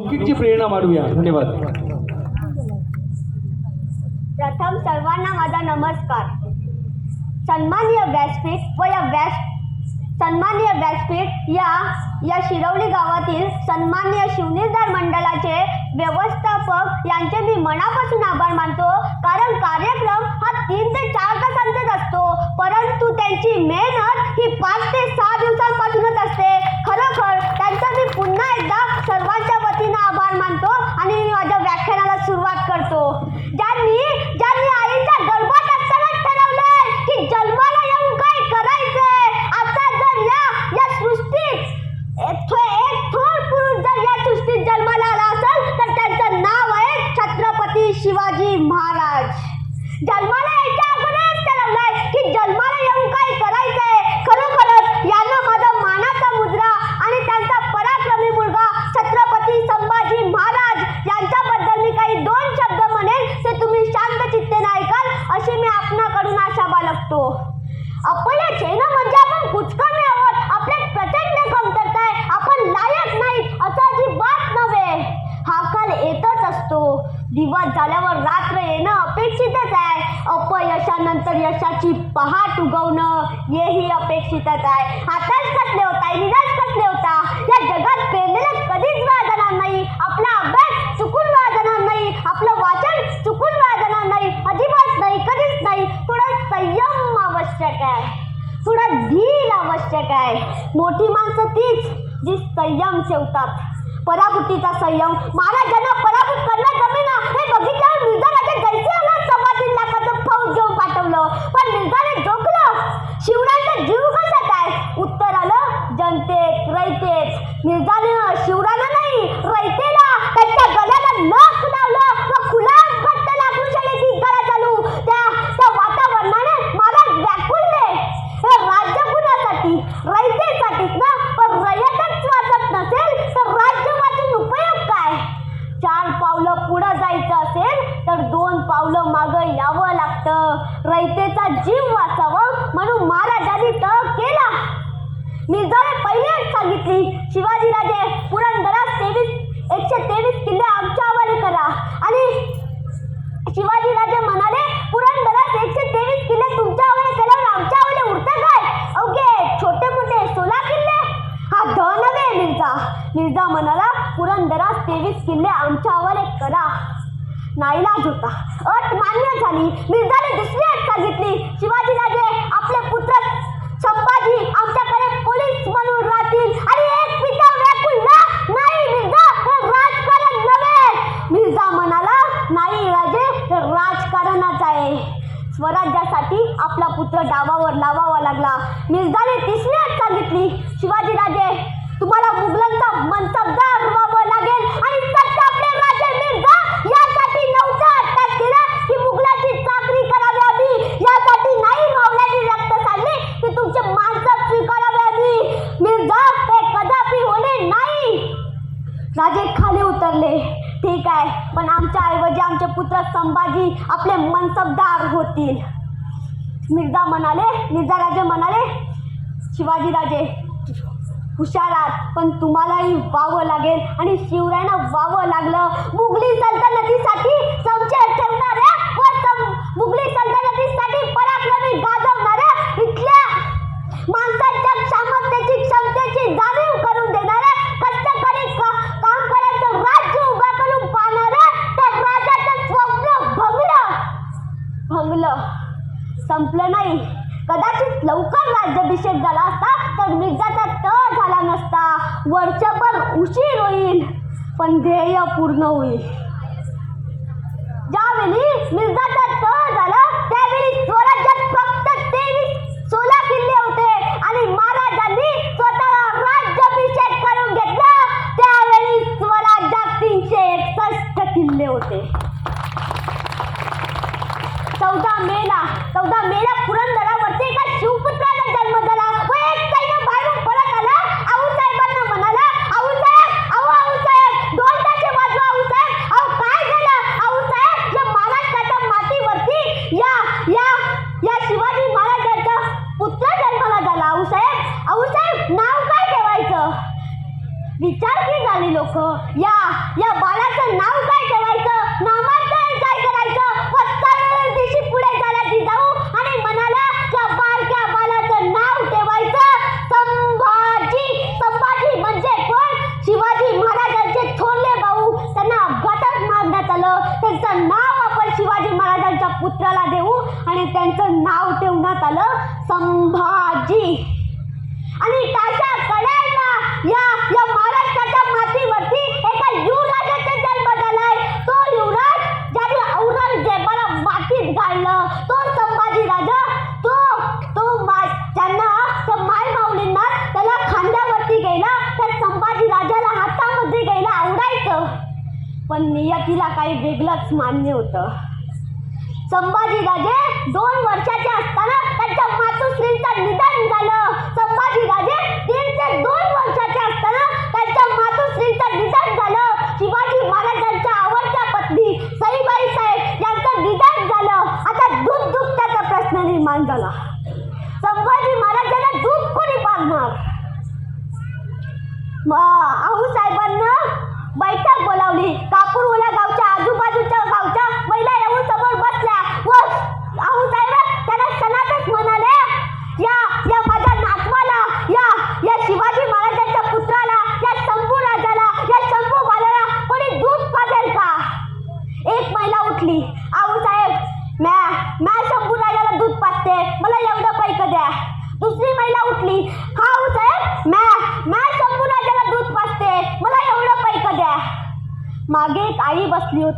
लौकिकची प्रेरणा मारूया. धन्यवाद. प्रथम सर्वांना माझा नमस्कार. सन्माननीय व्यासपीठ व या व्यास सन्माननीय व्यासपीठ या या शिरवली गावातील सन्माननीय शिवनिर्धार मंडळाचे व्यवस्थापक यांचे मी मनापासून आभार मानतो. कारण कार्यक्रम हा तीन ते चार तासांचाच असतो. परंतु त्यांची मेहनत ही पाच ते सहा दिवसांपासून असते खरोखर त्यांचा मी पुन्हा एकदा सर्वांच्या वतीनं आभार मानतो आणि मी माझ्या व्याख्यानाला सुरुवात करतो ज्यांनी ज्यांनी आईच्या गर्भात असताना ठरवलंय की जन्माला येऊन काय करायचंय आता जर या या सृष्टीत एक थो- एक थोर पुरुष जर या सृष्टीत जन्माला आला असेल तर त्यांचं नाव आहे छत्रपती शिवाजी महाराज जन्माला यायच्या अगोदरच ठरवलंय की जन्माला येऊन काय करायचंय खरोखरच यांना माझा मानाचा मुद्रा आणि त्यांचा पराक्रमी मुलगा छत्रपती संभाजी महाराज यांच्याबद्दल मी काही दोन शब्द म्हणेन ते तुम्ही शांत चित्तेने ऐकाल अशी मी आपणाकडून आशा बाळगतो अपयश येणं म्हणजे आपण कुचकामी आहोत आपल्यात प्रचंड कमतरता आहे आपण लायक नाहीत असं अजिबात नव्हे हा काल येतच असतो दिवस झाल्यावर रात्र येणं अपेक्षितच आहे. अपयशानंतर यशाची पहाट उगवणं हेही अपेक्षितच आहे. आताच कसले होता निराश कसले होता. या जगात पेरलेलं कधीच वाजणार नाही. आपला अभ्यास चुकून वाजणार नाही. आपलं वाचन चुकून वाजणार नाही. अजिबात नाही कधीच नाही. थोडा संयम आवश्यक आहे. थोडा धीर आवश्यक आहे. मोठी माणसं तीच जी संयम ठेवतात. पराभूतीचा संयम. महाराजांना पराभूत करणं जमेना. हे बघितल्यावर मिर्झाराजे जैसे आला सव्वा तीन लाखाचं फौज घेऊन पाठवलं. पण मिर्झाने जोखलं शिवरायांचा जीव घालत आहे उत्तर आलं जनतेत रयतेच मिर्झाने शिवरायांना नाही रयतेला त्यांच्या गळ्याला नख लावलं व खुला घट्ट लागू शर्यती गळा चालू त्या त्या वातावरणाने महाराज व्याकुळले हे राज्य कुणासाठी रयतेसाठीच ना पण रयतच वाचत नसेल तर राज्य वाचून उपयोग काय चार पावलं पुढं जायचं असेल तर दोन पावलं मागं यावं लागतं रयतेचा जीव वाचावं म्हणून महाराजांनी तळ केला मिर्झाने पहिलेच सांगितली शिवाजीराजे पुरंदरात तेवीस एकशे तेवीस किल्ले आमच्या हवाले करा आणि शिवाजीराजे म्हणाले पुरंदरात एकशे तेवीस किल्ले तुमच्या हवाले केल्यावर आमच्या हवाले उरतं काय अवघे छोटे मोठे सोळा किल्ले हा ध नव्हे मिर्झा मिर्झा म्हणाला पुरंदरात तेवीस किल्ले आमच्या हवाले करा नाईलाज होता. अट मान्य झाली. मिर्झाने दुसरी अट सांगितली. शिवाजीराजे आपले पुत्र संभाजी आमच्याकडे पोलीस म्हणून राहतील. आणि एक पिता व्याकुल ना. नाही मिर्झा हे राजकारण नव्हे. मिर्झा म्हणाला नाही राजे हे राजकारणच आहे. स्वराज्यासाठी आपला पुत्र डावावर लावावा लागला. मिर्झाने तिसरी अट सांगितली. शिवाजीराजे तुम्हाला मुघलांचा मनसबदार व्हावं लागेल आणि सत्य आपले राजे मिर्झा यासाठी नव्हतं अटक केलं की मुघलाची चाकरी करावी हवी यासाठी नाही मावल्याची रक्त सांडली की तुमचे माणसं स्वीकारावी हवी मिर्झा हे कदापि होणे नाही राजे खाली उतरले. ठीक आहे पण आमच्या ऐवजी आमचे पुत्र संभाजी आपले मनसबदार होतील. मिर्झा म्हणाले मिर्झा राजे म्हणाले शिवाजीराजे आहात पण तुम्हालाही व्हावं लागेल आणि शिवरायांना व्हावं लागलं. मुघली सल्तनतीसाठी संचय ठेवणाऱ्या व मुघली सल्तनतीसाठी पराक्रमी गाजवणाऱ्या por não ir. आणि त्यांचं नाव ठेवण्यात आलं संभाजी. आणि त्याच्या कड्यांना या या महाराष्ट्राच्या मातीवरती एका युवराजाचा जन्म झालाय. तो युवराज ज्याने औरंगजेबाला मातीत गाडलं तो संभाजी राजा तो तो मा त्यांना त्या माय माऊलींना त्याला खांद्यावरती गेला त्या संभाजी राजाला हातामध्ये गेला आवडायचं. पण नियतीला काही वेगळंच मान्य होतं. संभाजी राजे दोन वर्षाचे असताना त्यांच्या मातोश्रींचं निधन झालं. संभाजी राजे दीड ते दोन वर्षाचे असताना त्यांच्या मातोश्रींचं निधन झालं. शिवाजी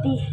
ti.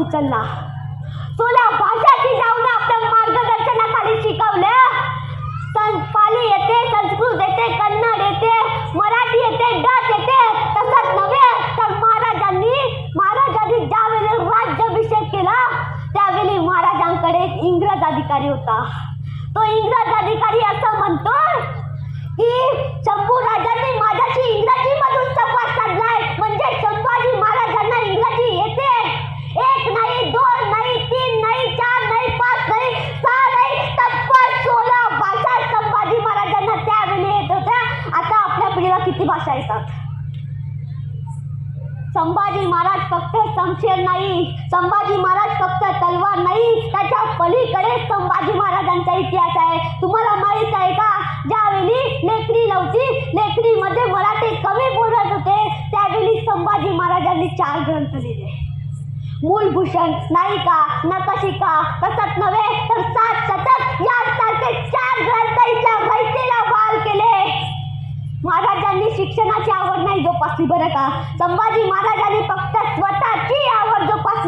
उचलला. तुला भाषा जिजाऊने आपल्या मार्गदर्शनाखाली शिकवलं? सं पाली येते संस्कृत येते कन्नड येते मराठी येते डच येते. तसंच नव्हे तर महाराजांनी महाराजांनी ज्यावेळी राज्याभिषेक केला त्यावेळी महाराजांकडे एक इंग्रज अधिकारी होता. तो इंग्रज अधिकारी असं म्हणतो की शंभू राजांनी माझ्याशी इंग्रजीमधून संवाद साधलाय म्हणजे संभाजी महाराजांना इंग्रजी येते एक नाही दोन नाही तीन नाही चार नाही पाच नाही सहा नाही तब्बल सोळा भाषा संभाजी महाराजांना त्यावेळी येत होत्या आता आपल्या पिढीला किती भाषा येतात संभाजी महाराज शमशेर नाही. संभाजी महाराज फक्त तलवार नाही. त्याच्या पलीकडे संभाजी महाराजांचा इतिहास आहे. तुम्हाला माहीत आहे का? ज्यावेळी लेकरी नव्हती लेकरीमध्ये मराठी कवी बोलत होते त्यावेळी संभाजी महाराजांनी चार ग्रंथ लिहिले. मूलभूषण नायिका नकाशिका? तसंच नव्हे तर सात शतक यासारखे चार ग्रंथ इथल्या मैत्रीला बाल केले महाराजांनी शिक्षणाची आवड नाही जोपासली बरं का? संभाजी महाराजांनी फक्त स्वतःची आवड जोपासली.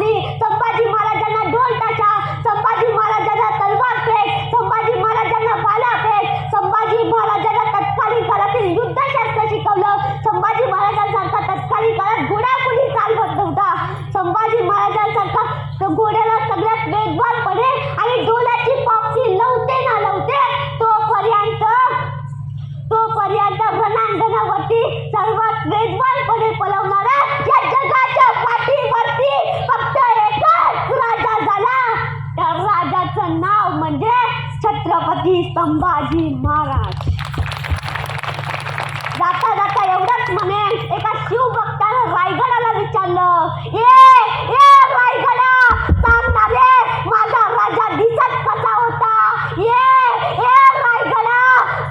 संभाजी महाराज. जाता जाता एवढंच म्हणे एका शिवभक्तानं रायगडाला विचारलं ये ये रायगडा सांगणार रे माझा राजा दिसत कसा होता? ये ये रायगडा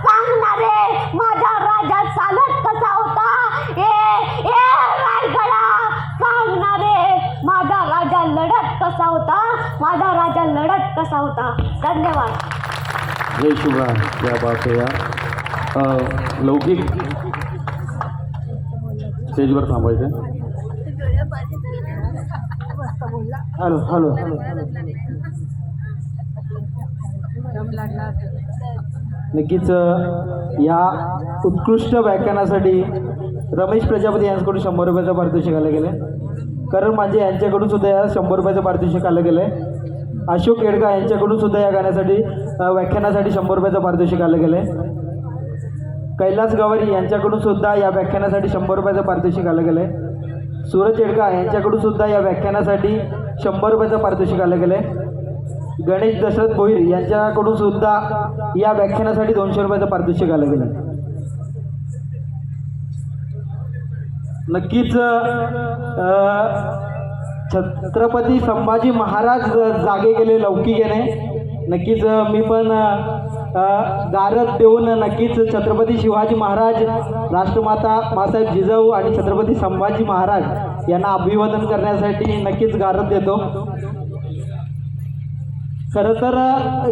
सांगणार रे माझा राजा चालत कसा होता? ये ये रायगडा सांगणार रे माझा राजा लढत कसा होता? माझा राजा लढत कसा होता? धन्यवाद. जय शिवराम या बात या लौकिक स्टेजवर थांबायचं हॅलो हॅलो नक्कीच या उत्कृष्ट व्याख्यानासाठी रमेश प्रजापती यांच्याकडून शंभर रुपयाचं पारितोषिक आलं गेलं कारण माझे यांच्याकडून सुद्धा या शंभर रुपयाचं पारितोषिक आलं गेलं आहे अशोक केडका यांच्याकडून सुद्धा या गाण्यासाठी व्याख्यानासाठी शंभर रुपयाचं पारितोषिक आलं गेलं आहे कैलास गवारी यांच्याकडून सुद्धा या व्याख्यानासाठी शंभर रुपयाचं पारितोषिक आलं गेलं आहे सूरज येडका यांच्याकडून सुद्धा या व्याख्यानासाठी शंभर रुपयाचं पारितोषिक आलं गेलं आहे गणेश दशरथ भोईर यांच्याकडून सुद्धा या व्याख्यानासाठी दोनशे रुपयाचं पारितोषिक आलं गेलं नक्कीच छत्रपती संभाजी महाराज जागे गेले लौकिकेने. नक्कीच मी पण गारद देऊन नक्कीच छत्रपती शिवाजी महाराज राष्ट्रमाता मासाहेब जिजाऊ आणि छत्रपती संभाजी महाराज यांना अभिवादन करण्यासाठी नक्कीच गारद देतो. खरं तर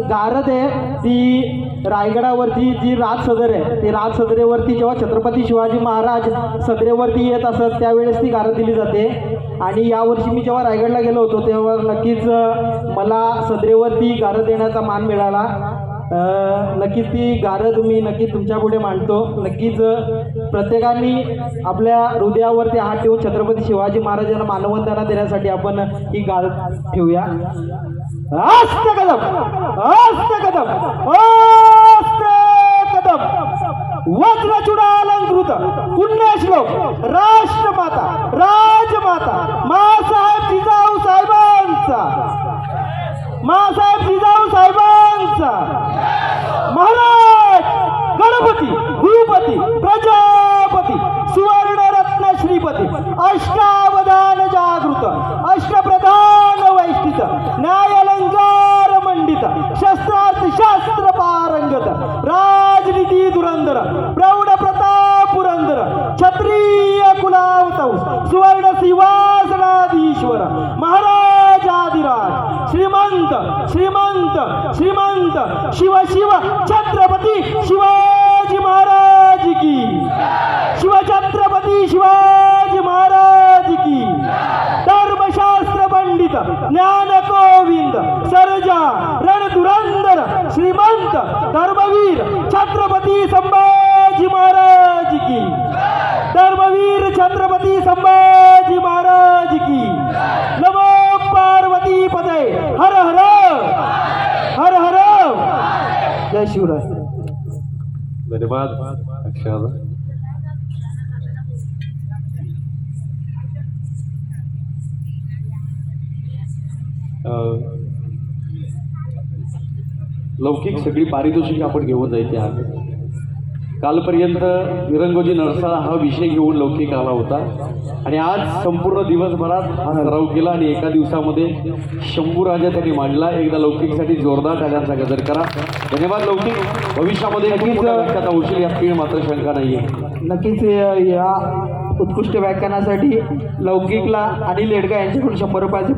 गारद आहे ती रायगडावरती जी राज सदर आहे ती राज सदरेवरती जेव्हा छत्रपती शिवाजी महाराज सदरेवरती येत असत त्यावेळेस ती गारद दिली जाते. आणि यावर्षी मी जेव्हा रायगडला गेलो होतो तेव्हा नक्कीच मला सदरेवरती गारद देण्याचा मान मिळाला. नक्कीच ती गारद मी नक्कीच तुमच्यापुढे मांडतो. नक्कीच प्रत्येकाने आपल्या हृदयावरती हात ठेवून छत्रपती शिवाजी महाराजांना मानवंदना देण्यासाठी आपण ही गारद ठेवूया. आस्त कदम आस्त कदम आस्त कदम वज्रचुडालंकृत पुण्यश्लोक राष्ट्रमाता राजमाता मासाहेब जिजाऊ साहेबांचा. मासाहेब जिजाऊ साहेबांचा. महाराज गणपती भूपती प्रजापती सुवर्णरत्न श्रीपती अष्टावधान जागृत अष्टप्रधान वैष्टित न्याय मंडित शस्त्रार्थ शास्त्र पारंगत राजनीती धुरंधर प्रौढ प्रताप पुरंदर क्षत्रिय कुलावतौस सुवर्ण सिंहासनाधीश्वर महाराजाधिराज श्रीमंत श्रीमंत श्रीमंत शिव शिव छत्रपती शिवाजी महाराज की। शिव छत्रपती शिवाजी महाराज की। धर्मशास्त्र पंडित ज्ञान गोविंद रणधुरंदर श्रीमंत धर्मवीर छत्रपती संभाजी महाराज की। धर्मवीर छत्रपती संभाजी महाराज की। नमो पार्वती पदय हर हर हर हर। जय शिवराय। धन्यवाद लौकिक सगळी पारितोषिक आपण घेऊन जायची आहात. कालपर्यंत विरंगोजी नरसाळा हा विषय घेऊन लौकिक आला होता. आणि आज संपूर्ण दिवसभरात हा सराव केला आणि एका दिवसामध्ये शंभू राजा त्यांनी मांडला. एकदा लौकिकसाठी जोरदार टाळ्यांचा गजर करा. धन्यवाद लौकिक. भविष्यामध्ये नक्कीच व्याख्याता होशील यात काही मात्र शंका नाहीये. नक्कीच या उत्कृष्ट व्याख्यानासाठी लौकिकला अनिल येडगा यांच्याकडून शंभर रुपयाचे